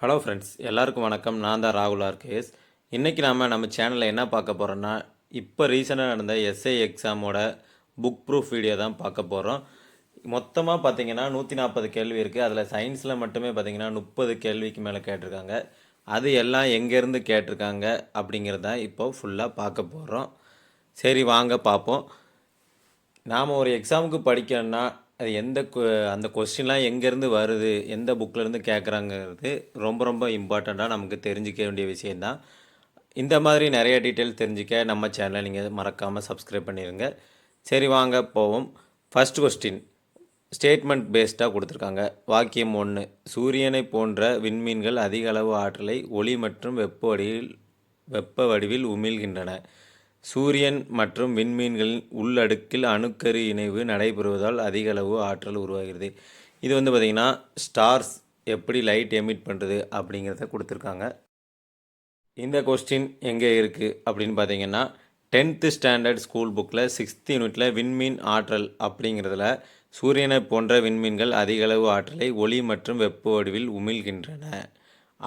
Hello friends எல்லாருக்கும் வணக்கம். நான் தான் ராகுல் ஆர்கேஎஸ். இன்றைக்கி நாம் நம்ம சேனலில் என்ன பார்க்க போகிறோன்னா இப்போ ரீசெண்டாக நடந்த எஸ்ஐ எக்ஸாமோட புக் ப்ரூஃப் வீடியோ தான் பார்க்க போகிறோம் மொத்தமாக பார்த்தீங்கன்னா நூற்றி நாற்பது கேள்வி இருக்குது அதில் சயின்ஸில் மட்டுமே பார்த்தீங்கன்னா முப்பது கேள்விக்கு மேலே கேட்டிருக்காங்க. அது எல்லாம் எங்கேருந்து கேட்டிருக்காங்க அப்படிங்கிறது தான் இப்போ ஃபுல்லாக பார்க்க போகிறோம் சரி வாங்க பார்ப்போம். நாம் ஒரு எக்ஸாமுக்கு படிக்கணும்னா அது எந்த கொ- அந்த கொஸ்டின்லாம் எங்கேருந்து வருது எந்த புக்கிலேருந்து கேட்குறாங்கிறது ரொம்ப ரொம்ப இம்பார்ட்டண்ட்டாக நமக்கு தெரிஞ்சிக்க வேண்டிய விஷயந்தான் இந்த மாதிரி நிறைய டீட்டெயில் தெரிஞ்சிக்க நம்ம சேனலை நீங்கள் மறக்காமல் சப்ஸ்கிரைப் பண்ணிடுங்க சரி வாங்க போவோம். ஃபஸ்ட் கொஸ்டின் ஸ்டேட்மெண்ட் பேஸ்டாக கொடுத்துருக்காங்க. வாக்கியம் ஒன்று சூரியனை போன்ற விண்மீன்கள் அதிக அளவு ஆற்றலை ஒளி மற்றும் வெப்ப வடிவில் வெப்ப வடிவில் உமிழ்கின்றன. சூரியன் மற்றும் விண்மீன்களின் உள்ளடுக்கில் அணுக்கரு இணைவு நடைபெறுவதால் அதிக அளவு ஆற்றல் உருவாகிறது. இது வந்து பார்த்திங்கன்னா ஸ்டார்ஸ் எப்படி லைட் எமிட் பண்ணுறது அப்படிங்கிறத கொடுத்துருக்காங்க. இந்த கொஸ்டின் எங்கே இருக்குது அப்படின்னு பார்த்தீங்கன்னா டென்த்து ஸ்டாண்டர்ட் ஸ்கூல் புக்கில் சிக்ஸ்த் யூனிட்டில் விண்மீன் ஆற்றல் அப்படிங்கிறதுல சூரியனை போன்ற விண்மீன்கள் அதிகளவு ஆற்றலை ஒளி மற்றும் வெப்ப வடிவில் உமிழ்கின்றன.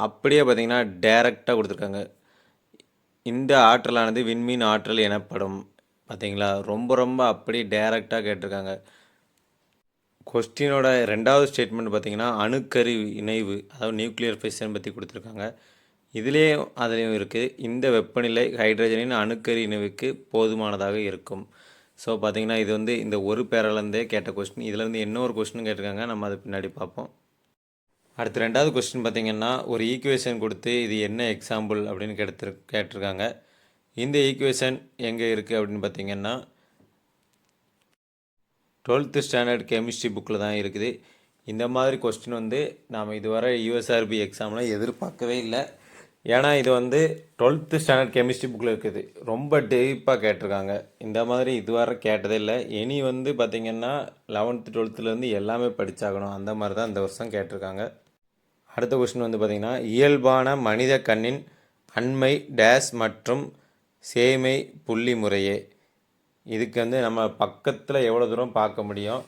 அப்படியே பார்த்தீங்கன்னா டேரெக்டாக கொடுத்துருக்காங்க. இந்த ஆற்றலானது விண்மீன் ஆற்றல் எனப்படும். பார்த்தீங்களா ரொம்ப ரொம்ப அப்படி டைரக்டாக கேட்டிருக்காங்க. கொஸ்டினோட ரெண்டாவது ஸ்டேட்மெண்ட் பார்த்திங்கன்னா அணுக்கரு இணைவு அதாவது நியூக்ளியர் ஃபிஷன் பற்றி கொடுத்துருக்காங்க. இதுலேயும் அதுலேயும் இருக்குது இந்த வெப்பநிலை ஹைட்ரஜனின் அணுக்கரு இணைவுக்கு போதுமானதாக இருக்கும். ஸோ பார்த்தீங்கன்னா இது வந்து இந்த ஒரு பேரலேருந்தே கேட்ட கொஸ்டின் இதில் வந்து இன்னொரு கொஸ்டின் கேட்டிருக்காங்க. நம்ம அது பின்னாடி பார்ப்போம். அடுத்து ரெண்டாவது கொஸ்டின் பார்த்தீங்கன்னா ஒரு ஈக்குவேஷன் கொடுத்து இது என்ன எக்ஸாம்பிள் அப்படின்னு கேட்டு கேட்டிருக்காங்க. இந்த ஈக்குவேஷன் எங்கே இருக்குது அப்படின்னு பார்த்தீங்கன்னா டுவெல்த்து ஸ்டாண்டர்ட் கெமிஸ்ட்ரி புக்கில் தான் இருக்குது. இந்த மாதிரி கொஸ்டின் வந்து நாம் இதுவரை யூஎஸ்ஆர்பி எக்ஸாம்லாம் எதிர்பார்க்கவே இல்லை. ஏன்னா இது வந்து டுவெல்த்து ஸ்டாண்டர்ட் கெமிஸ்ட்ரி புக்கில் இருக்குது. ரொம்ப டீப்பாக கேட்டிருக்காங்க. இந்த மாதிரி இதுவரை கேட்டதே இல்லை. இனி வந்து பார்த்திங்கன்னா லெவன்த்து டுவெல்த்துலேருந்து எல்லாமே படித்தாகணும் அந்த மாதிரி தான் இந்த வருஷம் கேட்டிருக்காங்க. அடுத்த கொஸ்டின் வந்து பார்த்திங்கன்னா இயல்பான மனித கண்ணின் அண்மை டேஸ் மற்றும் சேமை புள்ளி முறையே. இதுக்கு வந்து நம்ம பக்கத்தில் எவ்வளோ தூரம் பார்க்க முடியும்?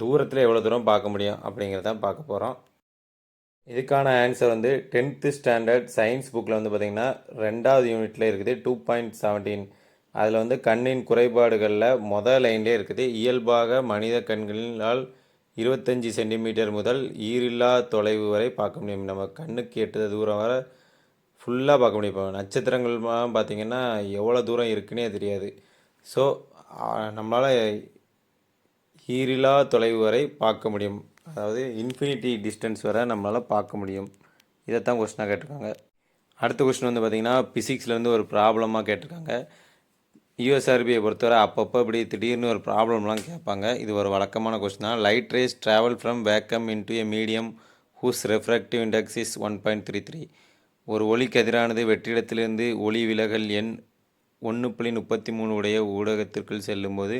தூரத்தில் எவ்வளோ தூரம் பார்க்க முடியும்? அப்படிங்கிறத பார்க்க போகிறோம் இதுக்கான ஆன்சர் வந்து டென்த்து ஸ்டாண்டர்ட் சயின்ஸ் புக்கில் வந்து பார்த்திங்கன்னா ரெண்டாவது யூனிட்டில் இருக்குது டூ பாயிண்ட் செவன்டீன் அதில் வந்து கண்ணின் குறைபாடுகளில் மொதல் லைன்லேயே இருக்குது இயல்பாக மனித கண்களினால் இருபத்தஞ்சி சென்டிமீட்டர் முதல் ஈரில்லா தொலைவு வரை பார்க்க முடியும். நம்ம கண்ணுக்கு எட்டுத தூரம் வர ஃபுல்லாக பார்க்க முடியும். இப்போ நட்சத்திரங்கள்லாம் பார்த்திங்கன்னா எவ்வளோ தூரம் இருக்குன்னே தெரியாது. ஸோ நம்மளால் ஈரில்லா தொலைவு வரை பார்க்க முடியும். அதாவது இன்ஃபினிட்டி டிஸ்டன்ஸ் வரை நம்மளால் பார்க்க முடியும். இதைத்தான் கொஸ்டினாக கேட்டிருக்காங்க. அடுத்த கொஸ்டின் வந்து பார்த்திங்கன்னா ஃபிசிக்ஸ்லேருந்து ஒரு ப்ராப்ளமாக கேட்டிருக்காங்க. யூஎஸ்ஆர்பியை பொறுத்தவரை அப்பப்போ இப்படி திடீர்னு ஒரு ப்ராப்ளம்லாம் கேட்பாங்க. இது ஒரு வழக்கமான கொஸ்டின் தான். Light rays travel from vacuum into a medium whose refractive index is one point three three ஒரு ஒளி கதிரானது வெற்றிடத்திலிருந்து ஒளி விலகல் எண் ஒன்று புள்ளி முப்பத்தி மூணு உடைய ஊடகத்திற்குள் செல்லும்போது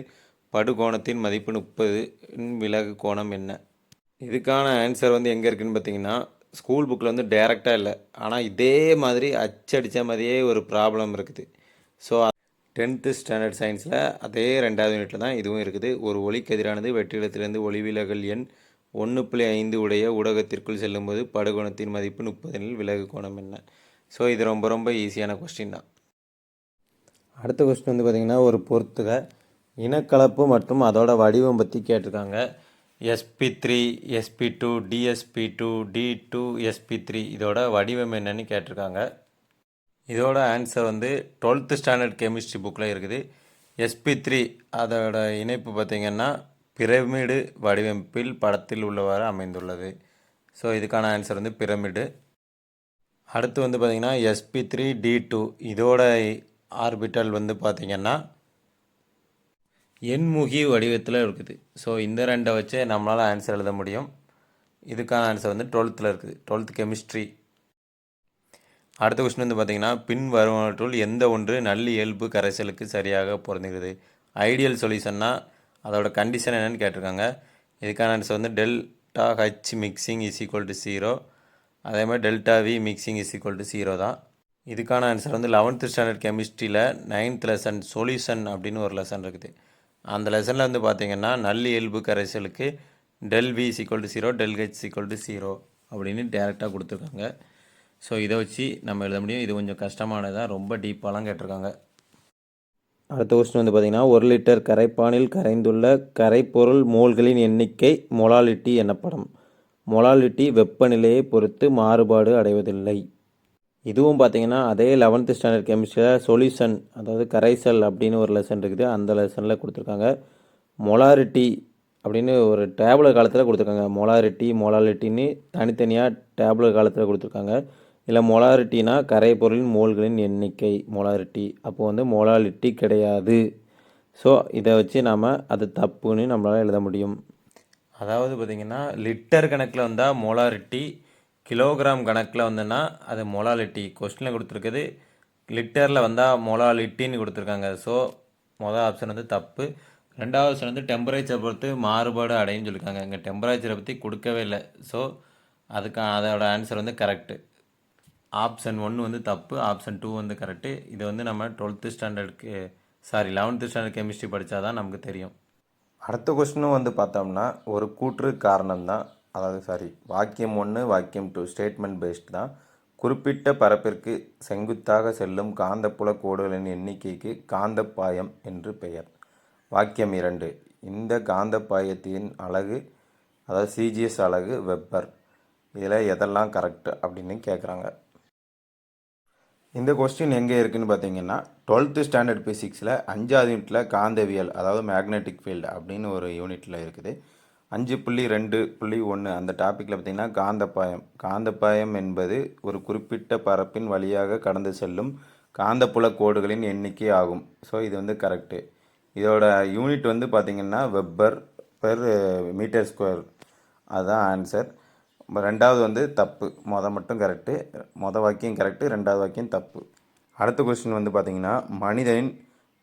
படுகோணத்தின் மதிப்பு முப்பது விலகு கோணம் என்ன? இதுக்கான ஆன்சர் வந்து எங்கே இருக்குன்னு பார்த்தீங்கன்னா ஸ்கூல் புக்கில் வந்து டைரெக்டாக இல்லை. ஆனால் இதே மாதிரி அச்சடித்த மாதிரியே ஒரு ப்ராப்ளம் இருக்குது. ஸோ டென்த்து ஸ்டாண்டர்ட் சயின்ஸில் அதே ரெண்டாவது யூனிட்டில் தான் இதுவும் இருக்குது. ஒரு ஒளிக்கதிரானது வெற்றிடத்திலிருந்து ஒளிவிலகல் எண் ஒன்று புள்ளி ஐந்து உடைய ஊடகத்திற்குள் செல்லும்போது படுகோணத்தின் மதிப்பு முப்பதெனில் விலகு கோணம் என்ன? ஸோ இது ரொம்ப ரொம்ப ஈஸியான கொஸ்டின் தான். அடுத்த கொஸ்டின் வந்து பார்த்திங்கன்னா ஒரு பொறுத்துக இனக்கலப்பு மற்றும் அதோட வடிவம் பற்றி கேட்டிருக்காங்க. Sp three sp two dsp two d two sp three இதோட வடிவம் என்னன்னு கேட்டிருக்காங்க. இதோட ஆன்சர் வந்து டுவெல்த்து ஸ்டாண்டர்ட் கெமிஸ்ட்ரி புக்கில் இருக்குது. எஸ்பி த்ரீ அதோட இணைப்பு பார்த்திங்கன்னா பிரமிடு வடிவமைப்பில் படத்தில் உள்ளவாறு அமைந்துள்ளது. ஸோ இதுக்கான ஆன்சர் வந்து பிரமிடு அடுத்து வந்து பார்த்திங்கன்னா எஸ்பி த்ரீ டி டூ இதோட ஆர்பிட்டல் வந்து பார்த்திங்கன்னா எண்முகி வடிவத்தில் இருக்குது. ஸோ இந்த ரெண்டை வச்சே நம்மளால் ஆன்சர் எழுத முடியும். இதுக்கான ஆன்சர் வந்து டுவெல்த்தில் இருக்குது. டுவெல்த் கெமிஸ்ட்ரி அடுத்த கொஸ்டின் வந்து பார்த்தீங்கன்னா பின் வருவனற்றுள் எந்த ஒன்று நல்லியல்பு கரைசலுக்கு சரியாக பொருந்துகிறது? ஐடியல் சொல்யூஷன்னா அதோட கண்டிஷன் என்னன்னு கேட்டிருக்காங்க. இதுக்கான ஆன்சர் வந்து delta H mixing is equal to zero அதே மாதிரி delta V mixing is equal to zero தான். இதுக்கான ஆன்சர் வந்து லெவன்த்து ஸ்டாண்டர்ட் கெமிஸ்ட்ரியில் நைன்த் லெசன் சொல்யூஷன் அப்படின்னு ஒரு லெசன் இருக்குது. அந்த லெசனில் வந்து பார்த்தீங்கன்னா நல்லியல்பு கரைசலுக்கு del V equal to zero del H equal to zero அப்படின்னு டேரெக்டாக கொடுத்துருக்காங்க. ஸோ இதை வச்சு நம்ம எழுத முடியும். இது கொஞ்சம் கஷ்டமானதாக ரொம்ப டீப்பாலாம் கேட்டிருக்காங்க. அடுத்த கொஸ்டின் வந்து பார்த்திங்கன்னா ஒரு லிட்டர் கரைப்பானில் கரைந்துள்ள கரைப்பொருள் மோல்களின் எண்ணிக்கை மொலாலிட்டி எனப்படும். மொலாலிட்டி வெப்பநிலையை பொறுத்து மாறுபாடு அடைவதில்லை. இதுவும் பார்த்தீங்கன்னா அதே லெவன்த்து ஸ்டாண்டர்ட் கெமிஸ்ட்ரியில் சொல்யூஷன் அதாவது கரைசல் அப்படின்னு ஒரு லெசன் இருக்குது. அந்த லெசனில் கொடுத்துருக்காங்க. மொலாரிட்டி அப்படின்னு ஒரு டேப்லெட் காலத்தில் கொடுத்துருக்காங்க. மொலாரிட்டி மொலாலிட்டின்னு தனித்தனியாக டேப்லெட் காலத்தில் கொடுத்துருக்காங்க. இல்லை மொலாரிட்டினா கரைப்பொருளின் மோல்களின் எண்ணிக்கை மொலாரிட்டி அப்போது வந்து மொலாலிட்டி கிடையாது. ஸோ இதை வச்சு நாம் அது தப்புன்னு நம்மளால் எழுத முடியும். அதாவது பார்த்திங்கன்னா லிட்டர் கணக்கில் வந்தால் மொலாரிட்டி கிலோகிராம் கணக்கில் வந்ததுன்னா அது மொலாலிட்டி கொஸ்டினில் கொடுத்துருக்குது லிட்டரில் வந்தால் மொலாலிட்டின்னு கொடுத்துருக்காங்க. ஸோ மொதல் ஆப்ஷன் வந்து தப்பு. ரெண்டாவது ஆப்ஷன் வந்து டெம்பரேச்சர் பொறுத்து மாறுபாடு அடையும்னு சொல்லியிருக்காங்க இங்கே டெம்பரேச்சரை பற்றி கொடுக்கவே இல்லை. ஸோ அதுக்கு அதோட ஆன்சர் வந்து கரெக்டு ஆப்ஷன் ஒன்று வந்து தப்பு ஆப்ஷன் டூ வந்து கரெக்டு இது வந்து நம்ம டுவெல்த்து ஸ்டாண்டர்டுக்கு சாரி லெவன்த்து ஸ்டாண்டர்ட் கெமிஸ்ட்ரி படித்தா தான் நமக்கு தெரியும். அடுத்த கொஸ்டினும் வந்து பார்த்தோம்னா ஒரு கூற்று காரணம் தான். அதாவது சாரி வாக்கியம் ஒன்று வாக்கியம் டூ ஸ்டேட்மெண்ட் பேஸ்ட் தான். குறிப்பிட்ட பரப்பிற்கு செங்குத்தாக செல்லும் காந்தப்புல கோடுகளின் எண்ணிக்கைக்கு காந்தப்பாயம் என்று பெயர். வாக்கியம் இரண்டு இந்த காந்தப்பாயத்தின் அழகு அதாவது சிஜிஎஸ் அலகு வெப்பர். இதில் எதெல்லாம் கரெக்ட் அப்படின்னு கேட்குறாங்க. இந்த கொஸ்டின் எங்கே இருக்குதுன்னு பார்த்தீங்கன்னா டுவெல்த்து ஸ்டாண்டர்ட் பிசிக்ஸில் அஞ்சாவது யூனிட்டில் காந்தவியல் அதாவது மேக்னெட்டிக் ஃபீல்டு அப்படின்னு ஒரு யூனிட்டில் இருக்குது. அஞ்சு புள்ளி ரெண்டு புள்ளி ஒன்று அந்த டாப்பிக்கில் பார்த்தீங்கன்னா காந்தப்பாயம் காந்தப்பாயம் என்பது ஒரு குறிப்பிட்ட பரப்பின் வழியாக கடந்து செல்லும் காந்தப்புல கோடுகளின் எண்ணிக்கை ஆகும். ஸோ இது வந்து கரெக்டு இதோட யூனிட் வந்து பார்த்திங்கன்னா வெப்பர் பெர் மீட்டர் ஸ்கொயர் அதுதான் ஆன்சர் ரெண்டாவது வந்து தப்பு. மொதல் மட்டும் கரெக்டு மொதல் வாக்கியம் கரெக்டு ரெண்டாவது வாக்கியம் தப்பு. அடுத்த கொஸ்டின் வந்து பார்த்திங்கன்னா மனிதனின்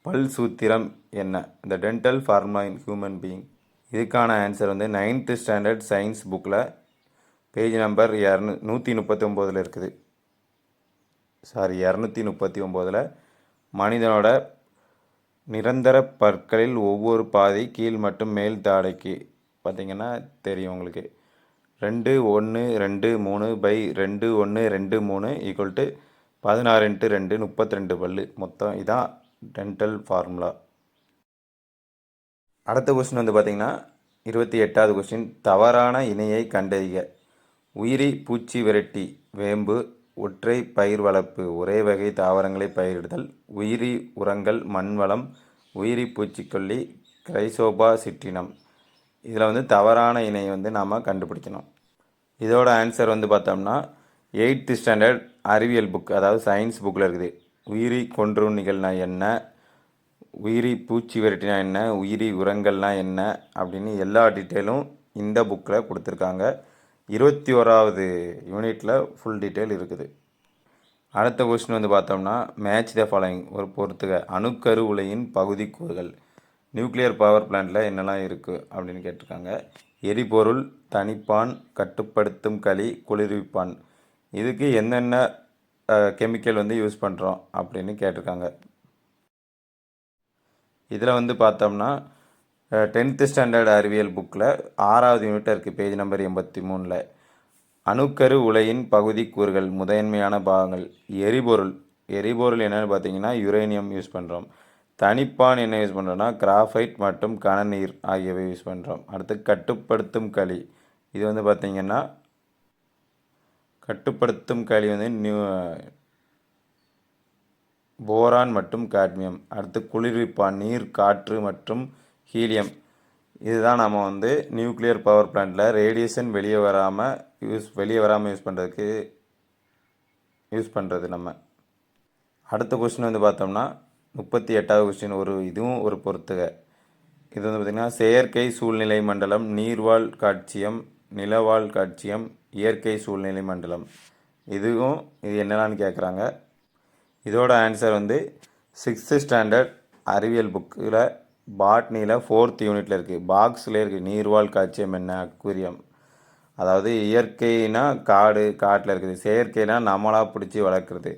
பல் சூத்திரம் என்ன? இந்த dental formula in human being இதுக்கான ஆன்சர் வந்து நைன்த்து ஸ்டாண்டர்ட் சயின்ஸ் புக்கில் பேஜ் நம்பர் இரநூ நூற்றி முப்பத்தி ஒம்போதில் இருக்குது. சாரி இரநூத்தி முப்பத்தி ஒம்போதில் மனிதனோட நிரந்தர பற்களில் ஒவ்வொரு பாதி கீழ் மற்றும் மேல் தாடைக்கு பார்த்தீங்கன்னா தெரியும் உங்களுக்கு. ரெண்டு ஒன்று ரெண்டு மூணு பை ரெண்டு ஒன்று ரெண்டு மூணு ஈக்குவல் டு பதினாறு இன்ட்டு ரெண்டு முப்பத்தி ரெண்டு பல்லு. மொத்தம் இதான் டென்டல் ஃபார்முலா அடுத்த கொஸ்டின் வந்து பார்த்தீங்கன்னா இருபத்தி எட்டாவது கொஸ்டின் தவறான இணையை கண்டறிக. உயிரி பூச்சி விரட்டி வேம்பு ஒற்றை பயிர் வளர்ப்பு ஒரே வகை தாவரங்களை பயிரிடுதல் உயிரி உரங்கள் மண் வளம் உயிரி பூச்சிக்கொல்லி கிரைசோபா சிற்றினம். இதில் வந்து தவறான இணையை வந்து நாம் கண்டுபிடிக்கணும். இதோட ஆன்சர் வந்து பார்த்தோம்னா எயித்து ஸ்டாண்டர்ட் அறிவியல் புக் அதாவது சயின்ஸ் புக்கில் இருக்குது. உயிரி கொன்று நிகழ்னா என்ன? உயிரி பூச்சி விரட்டினா என்ன? உயிரி உரங்கள்னா என்ன? அப்படின்னு எல்லா டீட்டெயிலும் இந்த புக்கில் கொடுத்துருக்காங்க. இருபத்தி ஓராவது யூனிட்டில் ஃபுல் டீட்டெயில் இருக்குது. அடுத்த கொஸ்டின் வந்து பார்த்தோம்னா மேட்ச் த ஃபாலோயிங் ஒரு பொறுத்துக. அணுக்கரு உலையின் பகுதி கூறுகள். நியூக்ளியர் பவர் பிளான்ட்டில் என்னெல்லாம் இருக்குது அப்படின்னு கேட்டிருக்காங்க. எரிபொருள் தனிப்பான் கட்டுப்படுத்தும் களி குளிர்விப்பான். இதுக்கு என்னென்ன கெமிக்கல் வந்து யூஸ் பண்ணுறோம் அப்படின்னு கேட்டிருக்காங்க. இதில் வந்து பார்த்தோம்னா டென்த்து ஸ்டாண்டர்ட் அறிவியல் புக்கில் ஆறாவது யூனிட் இருக்குது பேஜ் நம்பர் எண்பத்தி மூணில். அணுக்கரு உலையின் பகுதி கூறுகள் முதன்மையான பாகங்கள் எரிபொருள். எரிபொருள் என்னென்னு பார்த்தீங்கன்னா யுரேனியம் யூஸ் பண்ணுறோம் தனிப்பான் என்ன யூஸ் பண்ணுறோன்னா கிராஃபைட் மற்றும் கனநீர் ஆகியவை யூஸ் பண்ணுறோம் அடுத்து கட்டுப்படுத்தும் களி. இது வந்து பார்த்திங்கன்னா கட்டுப்படுத்தும் களி வந்து நியூ போரான் மற்றும் காட்மியம் அடுத்து குளிர்விப்பான் நீர் காற்று மற்றும் ஹீலியம் இதுதான் நம்ம வந்து நியூக்ளியர் பவர் பிளான்ட்டில் ரேடியேஷன் வெளியே வராமல் யூஸ் வெளியே வராமல் யூஸ் பண்ணுறதுக்கு யூஸ் பண்ணுறது நம்ம. அடுத்த கொஸ்டின் வந்து பார்த்தோம்னா முப்பத்தி எட்டாவது கொஸ்டின் ஒரு இதுவும் ஒரு பொறுத்துக. இது வந்து பார்த்திங்கன்னா செயற்கை சூழ்நிலை மண்டலம் நீர்வாழ் காட்சியம் நிலவாழ் காட்சியம் இயற்கை சூழ்நிலை மண்டலம். இதுவும் இது என்னென்னு கேட்குறாங்க இதோட ஆன்சர் வந்து சிக்ஸ்த்து ஸ்டாண்டர்ட் அறிவியல் புக்கில் பாட்னியில் ஃபோர்த் யூனிட்டில் இருக்குது பாக்ஸில் இருக்குது நீர்வாழ் காட்சியம் என்ன? அக்குரியம் அதாவது இயற்கைனா காடு காட்டில் இருக்குது. செயற்கைனா நம்மளாக பிடிச்சி வளர்க்குறது.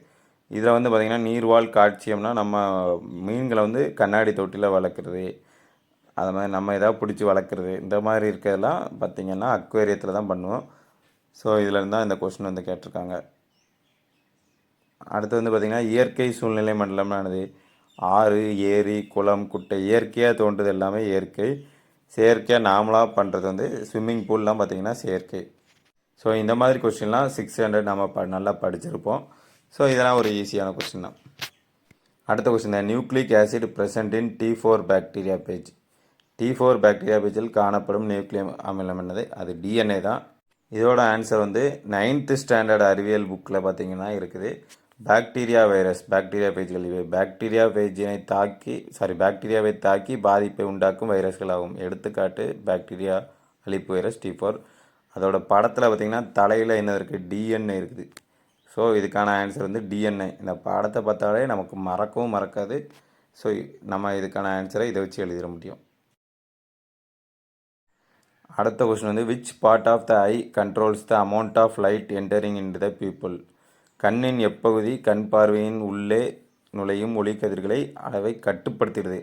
இதில் வந்து பார்த்திங்கன்னா நீர்வாழ் காட்சியம்னா நம்ம மீன்களை வந்து கண்ணாடி தொட்டியில் வளர்க்குறது அது மாதிரி நம்ம எதாவது பிடிச்சி வளர்க்குறது இந்த மாதிரி இருக்கிறதெல்லாம் பார்த்திங்கன்னா அக்வேரியத்தில் தான் பண்ணுவோம். ஸோ இதுலேருந்து தான் இந்த கொஸ்டின் வந்து கேட்டிருக்காங்க. அடுத்து வந்து பார்த்திங்கன்னா இயற்கை சூழ்நிலை மண்டலம்னானது ஆறு ஏரி குளம் குட்டை இயற்கையாக தோன்றது எல்லாமே இயற்கை. செயற்கையாக நாமளாக பண்ணுறது வந்து ஸ்விம்மிங் பூல்லாம் பார்த்திங்கன்னா செயற்கை. ஸோ இந்த மாதிரி கொஸ்டின்லாம் சிக்ஸ் ஹண்ட்ரட் நம்ம ப நல்லா படிச்சிருப்போம். ஸோ இதெல்லாம் ஒரு ஈஸியான கொஸ்டின் தான். அடுத்த கொஸ்டின் தான் nucleic acid present in T four bacteria phage T four bacteria பேஜில் காணப்படும் நியூக்ளியம் அமிலம் என்னது? அது டிஎன்ஏ தான். இதோட ஆன்சர் வந்து நைன்த்து ஸ்டாண்டர்ட் அறிவியல் புக்கில் பார்த்தீங்கன்னா இருக்குது. பாக்டீரியா வைரஸ் பாக்டீரியா பேஜ்கள் இவை. பாக்டீரியா பேஜினை தாக்கி சாரி பாக்டீரியாவை தாக்கி பாதிப்பை உண்டாக்கும் வைரஸ்கள் ஆகும். எடுத்துக்காட்டு பாக்டீரியா அழிப்பு வைரஸ் டி ஃபோர் அதோட படத்தில் பார்த்திங்கன்னா தலையில் என்ன இருக்குது டிஎன்ஏ இருக்குது. ஸோ இதுக்கான ஆன்சர் வந்து டிஎன்ஏ இந்த பாடத்தை பார்த்தாலே நமக்கு மறக்கவும் மறக்காது. ஸோ நம்ம இதுக்கான ஆன்சரை இதை வச்சு எழுதிட முடியும். அடுத்த கொஸ்டின் வந்து which part of the eye controls the amount of light entering in the pupil கண்ணின் எப்பகுதி கண் பார்வையின் உள்ளே நுழையும் ஒளிக்கதிர்களை அளவை கட்டுப்படுத்துகிறது.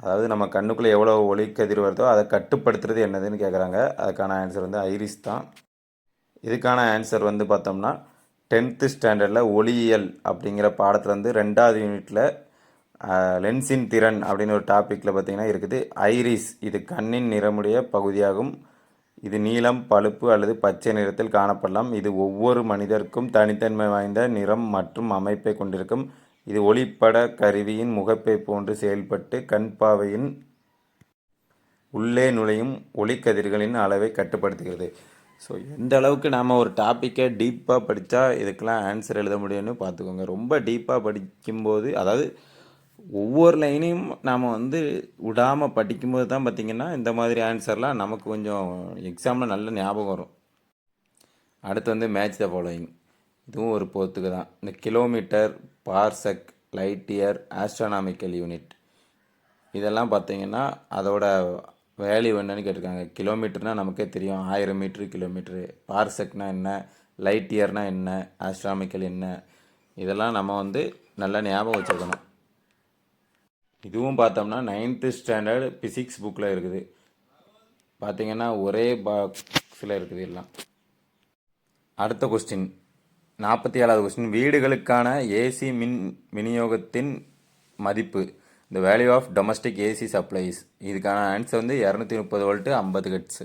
அதாவது நம்ம கண்ணுக்குள்ளே எவ்வளோ ஒளிக்கதிர் வருதோ அதை கட்டுப்படுத்துறது என்னதுன்னு கேட்குறாங்க அதுக்கான ஆன்சர் வந்து ஐரிஸ் தான். இதுக்கான ஆன்சர் வந்து பார்த்தோம்னா டென்த்து ஸ்டாண்டர்டில் ஒளியியல் அப்படிங்கிற பாடத்தில் வந்து ரெண்டாவது யூனிட்டில் லென்ஸின் திறன் அப்படின்னு ஒரு டாப்பிக்கில் பார்த்திங்கன்னா இருக்குது. ஐரிஸ் இது கண்ணின் நிறமுடைய பகுதியாகும். இது நீலம் பழுப்பு அல்லது பச்சை நிறத்தில் காணப்படலாம். இது ஒவ்வொரு மனிதருக்கும் தனித்தன்மை வாய்ந்த நிறம் மற்றும் அமைப்பை கொண்டிருக்கும். இது ஒளிப்பட கருவியின் முகப்பை போன்று செயல்பட்டு கண் பாவையின் உள்ளே நுழையும் ஒளிக்கதிர்களின் அளவை கட்டுப்படுத்துகிறது. ஸோ எந்த அளவுக்கு நாம் ஒரு டாப்பிக்கை டீப்பாக படித்தா இதுக்கெல்லாம் ஆன்சர் எழுத முடியும்னு பார்த்துக்கோங்க. ரொம்ப டீப்பாக படிக்கும்போது அதாவது ஒவ்வொரு லைனையும் நாம் வந்து விடாமல் படிக்கும்போது தான் பார்த்திங்கன்னா இந்த மாதிரி ஆன்சர்லாம் நமக்கு கொஞ்சம் எக்ஸாமில் நல்ல ஞாபகம் வரும். அடுத்து வந்து மேட்ச் த ஃபாலோயிங் இதுவும் ஒரு போத்துக்கு தான். இந்த kilometre parsec light year astronomical unit இதெல்லாம் பார்த்திங்கன்னா அதோட வேல்யூ என்னன்னு கேட்டிருக்காங்க. கிலோமீட்டர்னால் நமக்கே தெரியும். ஆயிரம் மீட்ரு கிலோமீட்ரு பார்செக்னா என்ன? லைட் இயர்னா என்ன? ஆஸ்ட்ராமிக்கல் என்ன? இதெல்லாம் நம்ம வந்து நல்லா ஞாபகம் வச்சுருக்கணும் இதுவும் பார்த்தோம்னா நைன்த்து ஸ்டாண்டர்ட் ஃபிசிக்ஸ் புக்கில் இருக்குது. பார்த்தீங்கன்னா ஒரே பாக்ஸில் இருக்குது எல்லாம். அடுத்த கொஸ்டின் நாற்பத்தி ஏழாவது கொஸ்டின் வீடுகளுக்கான ஏசி மின் விநியோகத்தின் மதிப்பு. இந்த value of domestic AC supplies இதுக்கான ஆன்சர் வந்து இரநூத்தி முப்பது வோல்ட்டு ஐம்பது ஹெட்ஸு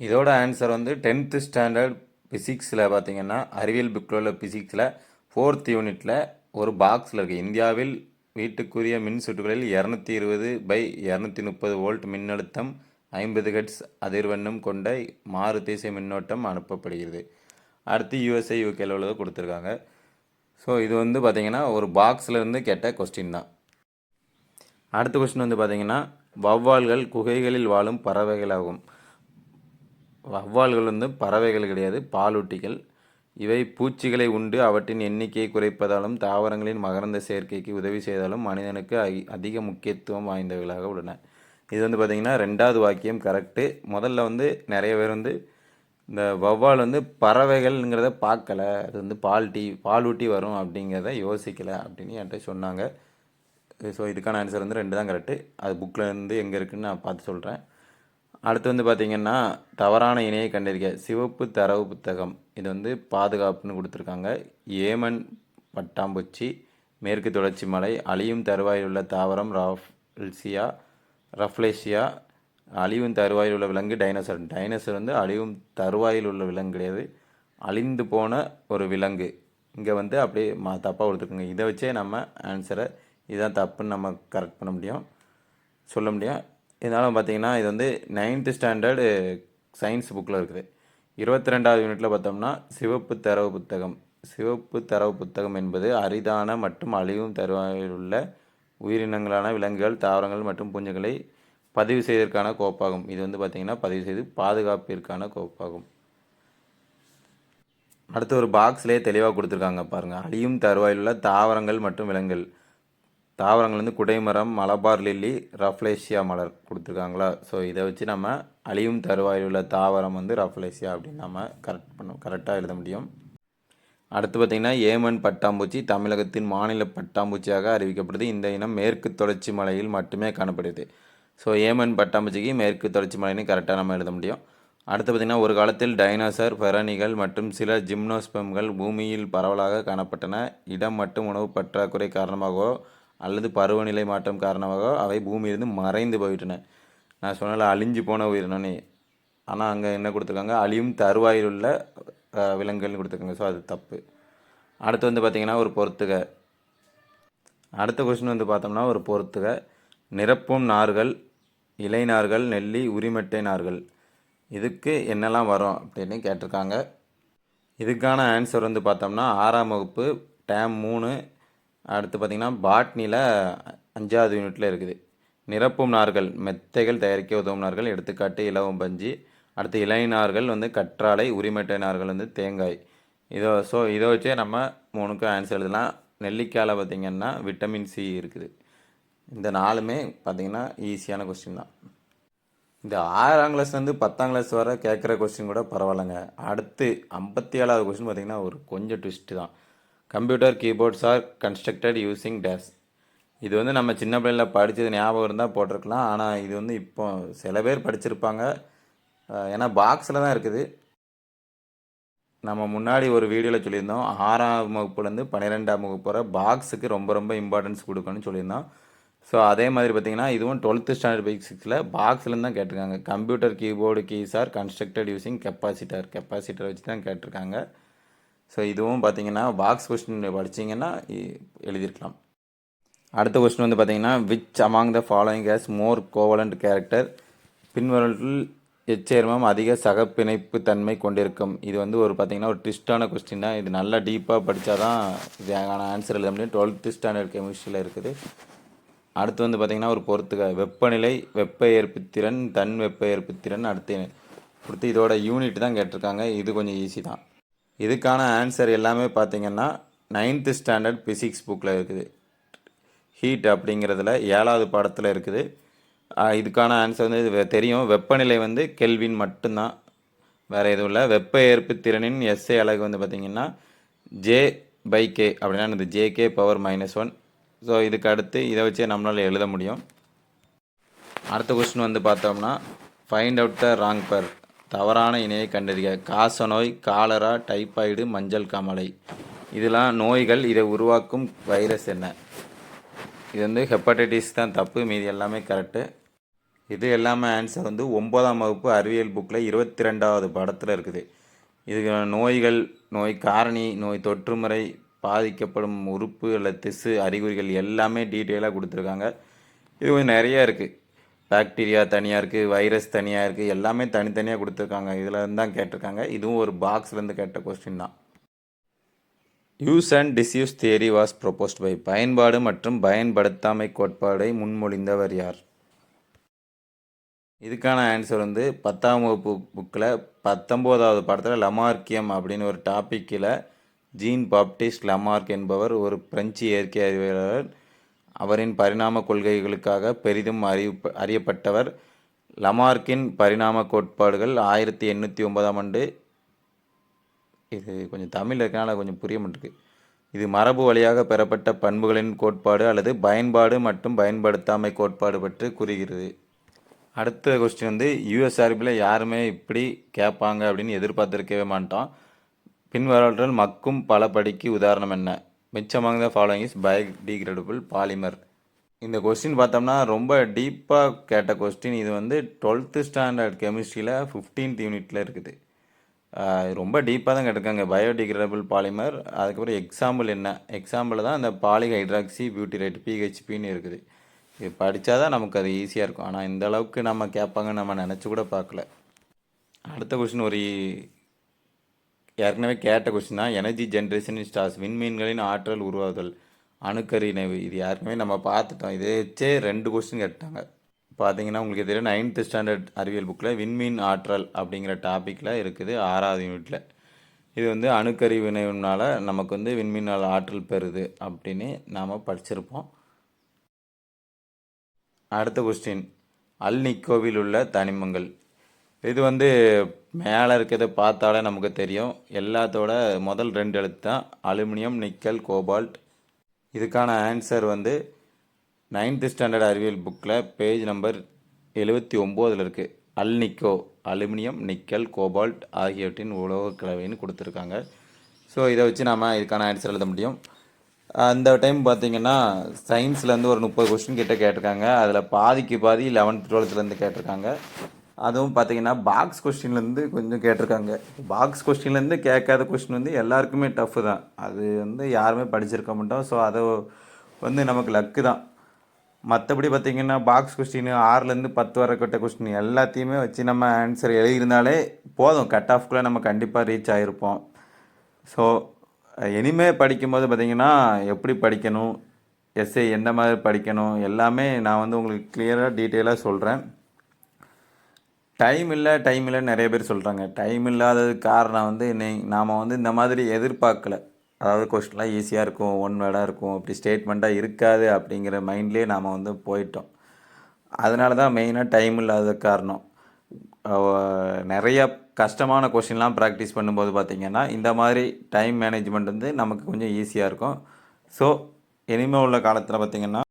இதோட ஆன்சர் வந்து டென்த்து ஸ்டாண்டர்ட் ஃபிசிக்ஸில் பார்த்தீங்கன்னா அறிவியல் புக்கில் உள்ள ஃபிசிக்ஸில் ஃபோர்த் யூனிட்டில் ஒரு பாக்ஸில் இருக்குது இந்தியாவில் வீட்டுக்குரிய மின் சுற்றுகளில் இரநூத்தி இருபது பை இரநூத்தி முப்பது வோல்ட் மின்னழுத்தம் ஐம்பது ஹெட்ஸ் அதிர்வெண்ணும் கொண்ட மாறு திசை மின்னோட்டம் அனுப்பப்படுகிறது. அடுத்து யூஎஸ்ஏ யூகேல உள்ளதை கொடுத்துருக்காங்க. ஸோ இது வந்து பார்த்திங்கன்னா ஒரு பாக்ஸில் இருந்து கேட்ட கொஸ்டின் தான். அடுத்த கொஸ்டின் வந்து பார்த்தீங்கன்னா வௌவால்கள் குகைகளில் வாழும் பறவைகளாகும். வௌவால்கள் வந்து பறவைகள் கிடையாது பாலூட்டிகள். இவை பூச்சிகளை உண்டு அவற்றின் எண்ணிக்கையை குறைப்பதாலும் தாவரங்களின் மகரந்த சேர்க்கைக்கு உதவி செய்தாலும் மனிதனுக்கு அதி- அதிக முக்கியத்துவம் வாய்ந்தவைகளாக உள்ளன. இது வந்து பார்த்திங்கன்னா ரெண்டாவது வாக்கியம் கரெக்டு முதல்ல வந்து நிறைய பேர் வந்து இந்த வௌவால் வந்து பறவைகள்ங்கிறத பார்க்கல. அது வந்து பால்ட்டி பாலூட்டி வரும் அப்படிங்கிறத யோசிக்கலை அப்படின்னு என்கிட்ட சொன்னாங்க. ஸோ இதுக்கான ஆன்சர் வந்து ரெண்டு தான் கரெக்டு அது புக்கில் இருந்து எங்கே இருக்குன்னு நான் பார்த்து சொல்கிறேன் அடுத்து வந்து பார்த்திங்கன்னா தவறான இணையை கண்டறிக. சிவப்பு தரவு புத்தகம். இது வந்து பாதுகாப்புன்னு கொடுத்துருக்காங்க. ஏமன் பட்டாம்பூச்சி மேற்கு தொடர்ச்சி மலை அழியும் தருவாயில் உள்ள தாவரம் ராஃப்ல்சியா ரஃப்லேசியா அழிவும் தருவாயில் உள்ள விலங்கு டைனோசர். டைனோசர் வந்து அழிவும் தருவாயில் உள்ள விலங்கு கிடையாது. அழிந்து போன ஒரு விலங்கு. இங்கே வந்து அப்படியே மா தப்பாக கொடுத்துருக்குங்க. இதை வச்சே நம்ம ஆன்சரை இதுதான் தப்புன்னு நம்ம கரெக்ட் பண்ண முடியும். சொல்ல முடியும். இதனால் பார்த்தீங்கன்னா இது வந்து நைன்த்து ஸ்டாண்டர்டு சயின்ஸ் புக்கில் இருக்குது. இருபத்தி ரெண்டாவது யூனிட்டில் பார்த்தோம்னா சிவப்பு தரவு புத்தகம். சிவப்பு தரவு புத்தகம் என்பது அரிதான மற்றும் அழிவும் தருவாயில் உள்ள உயிரினங்களான விலங்குகள் தாவரங்கள் மற்றும் பூஞ்சைகளை பதிவு செய்வதற்கான கோப்பாகும். இது வந்து பார்த்திங்கன்னா பதிவு செய்து பாதுகாப்பிற்கான கோப்பாகும். அடுத்து ஒரு பாக்ஸ்லேயே தெளிவாக கொடுத்துருக்காங்க பாருங்கள் அழியும் தருவாயில் உள்ள தாவரங்கள் மற்றும் விலங்குகள். தாவரங்கள் வந்து குடைமரம் மலபார் லில்லி ரஃப்லேஷியா மலர் கொடுத்துருக்காங்களா? ஸோ இதை வச்சு நம்ம அழியும் தருவாயில் உள்ள தாவரம் வந்து ரஃப்லேஷியா அப்படின்னு நம்ம கரெக்ட் பண்ண கரெக்டாக எழுத முடியும். அடுத்து பார்த்திங்கன்னா ஏமன் பட்டாம்பூச்சி தமிழகத்தின் மாநில பட்டாம்பூச்சியாக அறிவிக்கப்படுது. இந்த இனம் மேற்கு தொடர்ச்சி மலையில் மட்டுமே காணப்படுது. ஸோ ஏமன் பட்டாம்பூச்சிக்கு மேற்கு தொடர்ச்சி மலைன்னு கரெக்டாக நம்ம எழுத முடியும். அடுத்து பார்த்திங்கன்னா ஒரு காலத்தில் டைனோசர் பெரணிகள் மற்றும் சில ஜிம்னோஸ்பம்கள் பூமியில் பரவலாக காணப்பட்டன. இடம் மற்றும் உணவு பற்றாக்குறை காரணமாகவோ அல்லது பருவநிலை மாற்றம் காரணமாக அவை பூமியிலிருந்து மறைந்து போயிட்டன. நான் சொன்னல அழிஞ்சு போன உயிரினம்னு ஆனால் அங்கே என்ன கொடுத்துருக்காங்க? அழியும் தருவாயில் உள்ள விலங்குகள்னு கொடுத்துருக்காங்க. ஸோ அது தப்பு. அடுத்து வந்து பார்த்திங்கன்னா ஒரு பொறுத்துக. அடுத்த கொஸ்டின் வந்து பார்த்தோம்னா ஒரு பொறுத்துக. நிரப்பும் நார்கள் இலைநார்கள் நெல்லி உரிமட்டை நார்கள். இதுக்கு என்னெல்லாம் வரும் அப்படின்னு கேட்டிருக்காங்க. இதுக்கான ஆன்சர் வந்து பார்த்தோம்னா ஆறாம் வகுப்பு டேம் மூணு அடுத்து பார்த்திங்கன்னா பாட்னியில் அஞ்சாவது யூனிட்டில் இருக்குது. நிரப்பும் நார்கள் மெத்தைகள் தயாரிக்க உதவும் நார்கள் எடுத்துக்காட்டு இலவம் பஞ்சு. அடுத்து இலைநார்கள் வந்து கற்றாழை உரிமட்டை நார்கள் வந்து தேங்காய். இதோ ஸோ இதை வச்சே நம்ம மூணுக்கும் ஆன்சர் எழுதலாம். நெல்லிக்காயில் பார்த்திங்கன்னா விட்டமின் சி இருக்குது. இந்த நாலுமே பார்த்திங்கன்னா ஈஸியான கொஸ்டின் தான். இந்த ஆறாம் கிளாஸ்லேருந்து பத்தாம் கிளாஸ் வரை கேட்குற கொஸ்டின் கூட பரவாயில்லைங்க. அடுத்து ஐம்பத்தி ஏழாவது கொஸ்டின் பார்த்திங்கன்னா ஒரு கொஞ்சம் ட்விஸ்ட்டு தான். Computer keyboards are constructed using days இது வந்து நம்ம சின்ன பிள்ளைல படித்தது ஞாபகம் இருந்தால் போட்டிருக்கலாம். ஆனால் இது வந்து இப்போ சில பேர் படிச்சிருப்பாங்க. ஏன்னா பாக்ஸில் தான் இருக்குது. நம்ம முன்னாடி ஒரு வீடியோவில் சொல்லியிருந்தோம். ஆறாம் வகுப்புலேருந்து பன்னிரெண்டாம் வகுப்பு வர பாக்ஸுக்கு ரொம்ப ரொம்ப இம்பார்ட்டன்ஸ் கொடுக்கணும்னு சொல்லியிருந்தோம். ஸோ அதே மாதிரி பார்த்தீங்கன்னா இதுவும் டுவெல்த்து ஸ்டாண்டர்ட் பேசிக்ஸில் பாக்ஸ்லேருந்து தான் கேட்டிருக்காங்க. Computer keyboard keys are constructed using capacitor capacitor வச்சு தான் கேட்டிருக்காங்க. ஸோ இதுவும் பார்த்தீங்கன்னா பாக்ஸ் கொஸ்டின் படிச்சிங்கன்னா எழுதியிருக்கலாம் அடுத்த கொஸ்டின் வந்து பார்த்தீங்கன்னா which among the following has more covalent character பின்வரல் எச்சேர்மம் அதிக சகப்பிணைப்பு தன்மை கொண்டிருக்கும். இது வந்து ஒரு பார்த்திங்கன்னா ஒரு ட்விஸ்டான கொஸ்டின் தான். இது நல்லா டீப்பாக படித்தா தான் இதுக்கான ஆன்சர் எழுத முடியும். டுவெல்த்து ஸ்டாண்டர்ட் கெமிஸ்ட்ரியில் இருக்குது. அடுத்து வந்து பார்த்திங்கன்னா ஒரு பொறுத்துக. வெப்பநிலை வெப்ப ஏற்புத்திறன் தன் வெப்ப ஏற்புத்திறன் அடுத்து கொடுத்து இதோட யூனிட் தான் கேட்டிருக்காங்க. இது கொஞ்சம் ஈஸி தான். இதுக்கான ஆன்சர் எல்லாமே பார்த்தீங்கன்னா நைன்த்து ஸ்டாண்டர்ட் பிசிக்ஸ் புக்கில் இருக்குது. ஹீட் அப்படிங்கிறதுல ஏழாவது பாடத்தில் இருக்குது. இதுக்கான ஆன்சர் வந்து இது வெ- தெரியும். வெப்பநிலை வந்து கெல்வின் மட்டும்தான். வேறு எதுவும் இல்லை. வெப்ப ஏற்பு திறனின் எஸ்ஏ அழகு வந்து பார்த்திங்கன்னா ஜே பை கே அப்படின்னா இந்த JK power minus one so இதுக்கு அடுத்து இதை வச்சே நம்மளால் எழுத முடியும். அடுத்த கொஸ்டின் வந்து பார்த்தோம்னா find out the wrong pair தவறான இணையை கண்டறிக. காசநோய் காலரா டைபாய்டு மஞ்சள் காமலை. இதெல்லாம் நோய்கள் இதை உருவாக்கும் வைரஸ் என்ன? இது வந்து ஹெப்படைட்டிஸ் தான் தப்பு. மீதி எல்லாமே கரெக்டு இது எல்லாமே ஆன்சர் வந்து ஒம்பதாம் வகுப்பு அறிவியல் புக்கில் இருபத்தி ரெண்டாவது படத்தில் இருக்குது. இதுக்கு நோய்கள் நோய் காரணி நோய் தொற்றுமுறை பாதிக்கப்படும் உறுப்பு அல்லது திசு அறிகுறிகள் எல்லாமே டீட்டெயிலாக கொடுத்துருக்காங்க. இது கொஞ்சம் நிறைய இருக்குது பாக்டீரியா தனியாக இருக்குது வைரஸ் தனியாக இருக்குது எல்லாமே தனித்தனியாக கொடுத்துருக்காங்க. இதில் தான் கேட்டிருக்காங்க. இதுவும் ஒரு பாக்ஸ்லேருந்து கேட்ட கொஸ்டின் தான். Use and disuse theory was proposed by பயன்பாடு மற்றும் பயன்படுத்தாமை கோட்பாடை முன்மொழிந்தவர் யார்? இதுக்கான ஆன்சர் வந்து பத்தாம் வகுப்பு புக்கில் பத்தொம்போதாவது பாடத்தில் லமார்க்கியம் அப்படின்னு ஒரு டாப்பிக்கில் ஜீன் பாப்டிஸ்ட் லமார்க் என்பவர் ஒரு பிரெஞ்சு இயற்கை அறிவியலாளர். அவரின் பரிணாம கொள்கைகளுக்காக பெரிதும் அறிவு அறியப்பட்டவர் லமார்க்கின் பரிணாம கோட்பாடுகள் ஆயிரத்தி எண்ணூற்றி ஒன்பதாம் ஆண்டு இது கொஞ்சம் தமிழ் இருக்கனால கொஞ்சம் புரிய மாட்டேங்குது. இது மரபு வழியாக பெறப்பட்ட பண்புகளின் கோட்பாடு அல்லது பயன்பாடு மற்றும் பயன்படுத்தாமை கோட்பாடு பற்றி கூறுகிறது. அடுத்த கொஸ்டின் வந்து யூஎஸ்ஆர்பியில் யாருமே இப்படி கேட்பாங்க அப்படின்னு எதிர்பார்த்திருக்கவே மாட்டோம். பின்வரவற்றில் மக்கும் பல படிக்கு உதாரணம் என்ன? மிச்சமாக the following is biodegradable polymer இந்த கொஸ்டின் பார்த்தோம்னா ரொம்ப டீப்பாக கேட்ட கொஸ்டின் இது வந்து டுவெல்த்து ஸ்டாண்டர்ட் கெமிஸ்ட்ரியில் ஃபிஃப்டீன்த் யூனிட்டில் இருக்குது. ரொம்ப டீப்பாக தான் கேட்டிருக்காங்க. பயோடிகிரேடபிள் பாலிமர் அதுக்கப்புறம் எக்ஸாம்பிள் என்ன? எக்ஸாம்பிள் தான் அந்த பாலி ஹைட்ராக்சி பியூட்டிரேட் பிஹெச்பின்னு இருக்குது. இது படித்தா தான் நமக்கு அது ஈஸியாக இருக்கும். ஆனால் இந்த அளவுக்கு நம்ம கேட்பாங்கன்னு நம்ம நினச்சி கூட பார்க்கல. அடுத்த கொஸ்டின் ஒரு ஏற்கனவே கேட்ட கொஸ்டின் தான் எனர்ஜி ஜென்ரேஷன் ஸ்டார்ஸ் விண்மீன்களின் ஆற்றல் உருவாதல். அணுக்கரு இணைவு. இது யாருக்குமே நம்ம பார்த்துட்டோம். இதே வச்சே ரெண்டு கொஸ்டின் கேட்டாங்க. பார்த்தீங்கன்னா உங்களுக்கு தெரியும் நைன்த்து ஸ்டாண்டர்ட் அறிவியல் புக்கில் விண்மீன் ஆற்றல் அப்படிங்கிற டாப்பிக்கில் இருக்குது ஆறாவது யூனிட்டில் இது வந்து அணுக்கரு வினைவுனால நமக்கு வந்து விண்மீனால் ஆற்றல் பெறுது அப்படின்னு நாம் படிச்சிருப்போம். அடுத்த கொஸ்டின் அல் நிக்கோவில் உள்ள தனிமங்கள். இது வந்து மேலே இருக்கிறத பார்த்தாலே நமக்கு தெரியும். எல்லாத்தோட முதல் ரெண்டு எழுத்து தான் அலுமினியம் நிக்கல் கோபால்ட். இதுக்கான ஆன்சர் வந்து நைன்த்து ஸ்டாண்டர்ட் அறிவியல் புக்கில் பேஜ் நம்பர் எழுபத்தி ஒம்போதில் இருக்குது அல்னிக்கோ அலுமினியம் நிக்கல் கோபால்ட் ஆகியவற்றின் உலோக கலவைன்னு கொடுத்துருக்காங்க. ஸோ இதை வச்சு நாம் இதுக்கான ஆன்சர் எழுத முடியும். அந்த டைம் பார்த்தீங்கன்னா சயின்ஸ்லேருந்து ஒரு முப்பது கொஸ்டின் கிட்டே கேட்டிருக்காங்க. அதில் பாதிக்கு பாதி லெவன்த் டுவெல்த்துலேருந்து கேட்டிருக்காங்க. அதுவும் பார்த்தீங்கன்னா பாக்ஸ் கொஸ்டின்லேருந்து கொஞ்சம் கேட்டிருக்காங்க. பாக்ஸ் கொஸ்டின்லேருந்து கேட்காத கொஸ்டின் வந்து எல்லாருக்குமே டஃப்பு தான். அது வந்து யாருமே படிச்சிருக்க மாட்டோம். ஸோ அதை வந்து நமக்கு லக்கு தான். மற்றபடி பார்த்தீங்கன்னா பாக்ஸ் கொஸ்டின் ஆறுலேருந்து பத்து வரை கொஸ்டின் எல்லாத்தையுமே வச்சு நம்ம ஆன்சர் எழுதியிருந்தாலே போதும். கட் ஆஃப்குள்ளே நம்ம கண்டிப்பாக ரீச் ஆகிருப்போம் ஸோ இனிமே படிக்கும்போது பார்த்தீங்கன்னா எப்படி படிக்கணும் எஸ்ஏ எந்த மாதிரி படிக்கணும் எல்லாமே நான் வந்து உங்களுக்கு கிளியராக டீட்டெயிலாக சொல்கிறேன் டைம் இல்லை டைம் இல்லைன்னு நிறைய பேர் சொல்கிறாங்க டைம் இல்லாததுக்கு காரணம் வந்து நீ நாம் வந்து இந்த மாதிரி எதிர்பார்க்கல. அதாவது கொஸ்டின்லாம் ஈஸியாக இருக்கும் ஒன் வேர்டாக இருக்கும். அப்படி ஸ்டேட்மெண்ட்டாக இருக்காது அப்படிங்கிற மைண்ட்லேயே நாம் வந்து போயிட்டோம். அதனால தான் மெயினாக டைம் இல்லாத காரணம். நிறைய கஷ்டமான கொஷின்லாம் ப்ராக்டிஸ் பண்ணும்போது பார்த்திங்கன்னா இந்த மாதிரி டைம் மேனேஜ்மெண்ட் வந்து நமக்கு கொஞ்சம் ஈஸியாக இருக்கும். ஸோ இனிமேல் உள்ள காலத்தில் பார்த்திங்கன்னா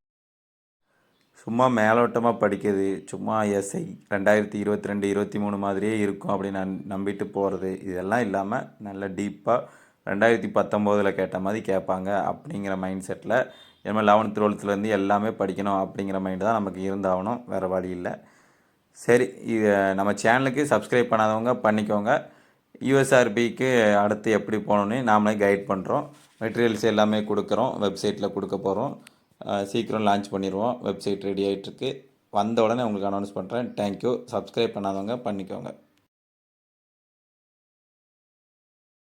சும்மா மேலோட்டமாக படிக்கிறது சும்மா எஸ்ஐ ரெண்டாயிரத்தி இருபத்தி ரெண்டு இருபத்தி மூணு மாதிரியே இருக்கும் அப்படின்னு நான் நம்பிட்டு போகிறது இதெல்லாம் இல்லாமல் நல்ல டீப்பாக ரெண்டாயிரத்தி பத்தொம்போதில் கேட்ட மாதிரி கேட்பாங்க அப்படிங்கிற மைண்ட் செட்டில் இனிமேல் லெவன்த் டுவெல்த்துலேருந்து எல்லாமே படிக்கணும் அப்படிங்கிற மைண்டு தான் நமக்கு இருந்தாகணும். வேறு வழி இல்லை. சரி இது நம்ம சேனலுக்கு சப்ஸ்கிரைப் பண்ணாதவங்க பண்ணிக்கோங்க. யூஎஸ்ஆர்பிக்கு அடுத்து எப்படி போகணுன்னு நாமளே கைட் பண்ணுறோம் மெட்டீரியல்ஸ் எல்லாமே கொடுக்குறோம் வெப்சைட்டில் கொடுக்க போகிறோம் சீக்கிரம் லான்ச் பண்ணிடுவோம் வெப்சைட் ரெடி ஆகிட்டுருக்கு வந்த உடனே உங்களுக்கு அனௌன்ஸ் பண்ணுறேன் தேங்க்யூ சப்ஸ்கிரைப் பண்ணாதவங்க பண்ணிக்கோங்க.